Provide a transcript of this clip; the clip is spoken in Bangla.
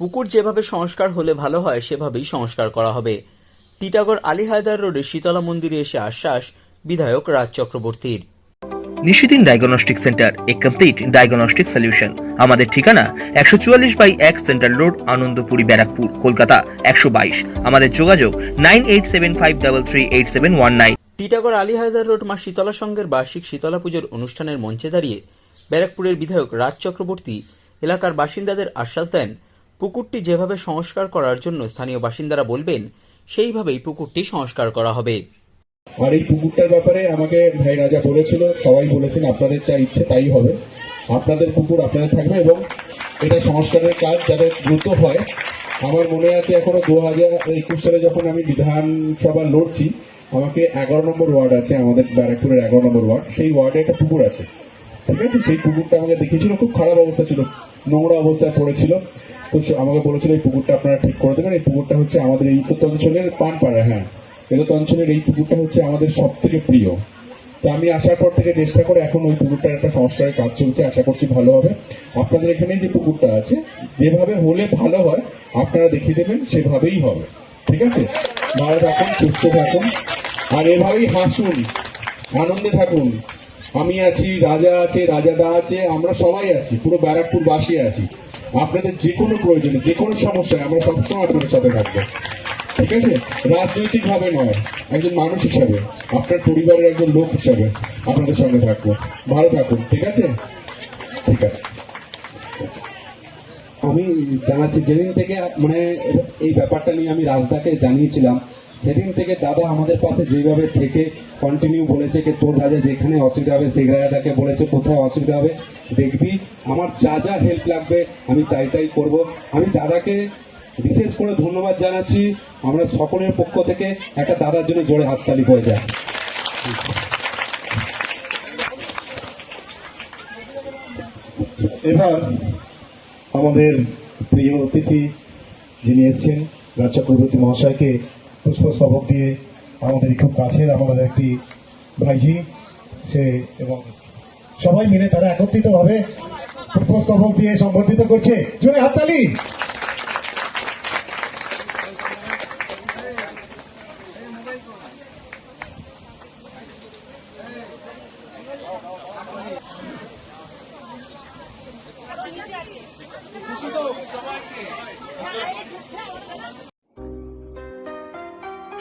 পুকুর যেভাবে সংস্কার হলে ভালো হয় সেভাবেই সংস্কার করা হবে। টিটাগড় আলী হায়দার রোডে শীতলা মন্দিরে এসে আশ্বাস বিধায়ক রাজ চক্রবর্তীর। Nishidin diagnostic centre a complete diagnostic solution. আমাদের ঠিকানা একশো চুয়াল্লিশ বাই এক সেন্ট্রাল রোড আনন্দপুরি ব্যারাকপুর কলকাতা একশো বাইশ। আমাদের যোগাযোগ nine eight seven five double three eight seven one nine. Titagarh Ali Haidar road Ma Shitala সংঘের বার্ষিক শীতলা পুজোর অনুষ্ঠানের মঞ্চে দাঁড়িয়ে ব্যারাকপুরের বিধায়ক রাজ চক্রবর্তী এলাকার বাসিন্দাদের আশ্বাস দেন পুকুরটি যেভাবে সংস্কার করার জন্য স্থানীয় বাসিন্দারা বলবেন, সেইভাবেই পুকুরটি সংস্কার করা হবে। আর এই পুকুরটার ব্যাপারে আমাকে ভাই রাজা বলেছিল, সবাই বলেছেন আপনাদের যা ইচ্ছে তাই হবে। আপনাদের পুকুর আপনাদের থাকবে এবং এটা সংস্কারের কাজ যাতে দ্রুত হয়। আমার মনে আছে এখনও দু হাজার একুশ সালে যখন আমি বিধানসভা লড়ছি, আমাকে এগারো নম্বর ওয়ার্ড আছে, আমাদের ব্যারাকপুরের এগারো নম্বর ওয়ার্ড। সেই ওয়ার্ডে একটা পুকুর আছে। ঠিক আছে? সেই পুকুরটা আমাকে দেখিয়েছিল, খুব খারাপ অবস্থা ছিল। নোংরা অবস্থায় পড়েছিল। তো আমাকে বলেছিল, এই পুকুরটা আপনারা ঠিক করে দেবেন। এই পুকুরটা হচ্ছে আমাদের এই তো অঞ্চলের পানপাড়া হ্যাঁ। এগত অঞ্চলের এই পুকুরটা হচ্ছে আমাদের সব থেকে প্রিয়। তো আমি আসার পর থেকে চেষ্টা করে এখন ওই পুকুরটার একটা সংস্কারের কাজ চলছে। আশা করছি ভালো হবে। আপনাদের এখানে যে পুকুরটা আছে, যেভাবে হলে ভালো হয়, আপনারা দেখিয়ে দেবেন, সেভাবেই হবে। ঠিক আছে? ভালো থাকুন, সুস্থ থাকুন। আর এভাবেই হাসুন, আনন্দে থাকুন। আমি আছি, রাজা আছে, রাজাদা আছে, আমরা সবাই আছি, পুরো ব্যারাকপুর বাসী আছি। আপনাদের যে কোনো প্রয়োজনে, যে কোনো সমস্যায় আমরা সবসময় আপনাদের সাথে থাকব। ঠিক আছে? রাজনৈতিক ভাবে নয়, একজন মানুষ হিসাবে, আপনার পরিবারের একজন লোক হিসাবে আপনাদের সঙ্গে থাকব। ভালো থাকুন, ঠিক আছে? ঠিক আছে। আমি জানাচ্ছি, যেদিন থেকে মানে এই ব্যাপারটা নিয়ে আমি রাজদাকে জানিয়েছিলাম সেদিন থেকে দাদা আমাদের পাশে যেভাবে থেকে কন্টিনিউ বলেছে যে তোর রাজা যেখানে অসুবিধা হবে, সেই রাজাটাকে বলেছে কোথায় অসুবিধা হবে। দেখবি, আমার যা যা হেল্প লাগবে, আমি তাই তাই করব। আমি দাদাকে বিশেষ করে ধন্যবাদ জানাচ্ছি। আমরা সকলের পক্ষ থেকে একটা দাদার জন্য জোরে হাততালি হয়ে যায় এবার আমাদের প্রিয় অতিথি যিনি এসছেন রাজ চক্রবর্তী মহাশয়কে পুষ্পস্তবক দিয়ে আমাদের খুব কাছের আমাদের একটি ভাইজি সে এবং সবাই মিলে তারা একত্রিত ভাবে পুষ্পস্তবক দিয়ে সম্বর্ধিত করছে। জোরে হাততালি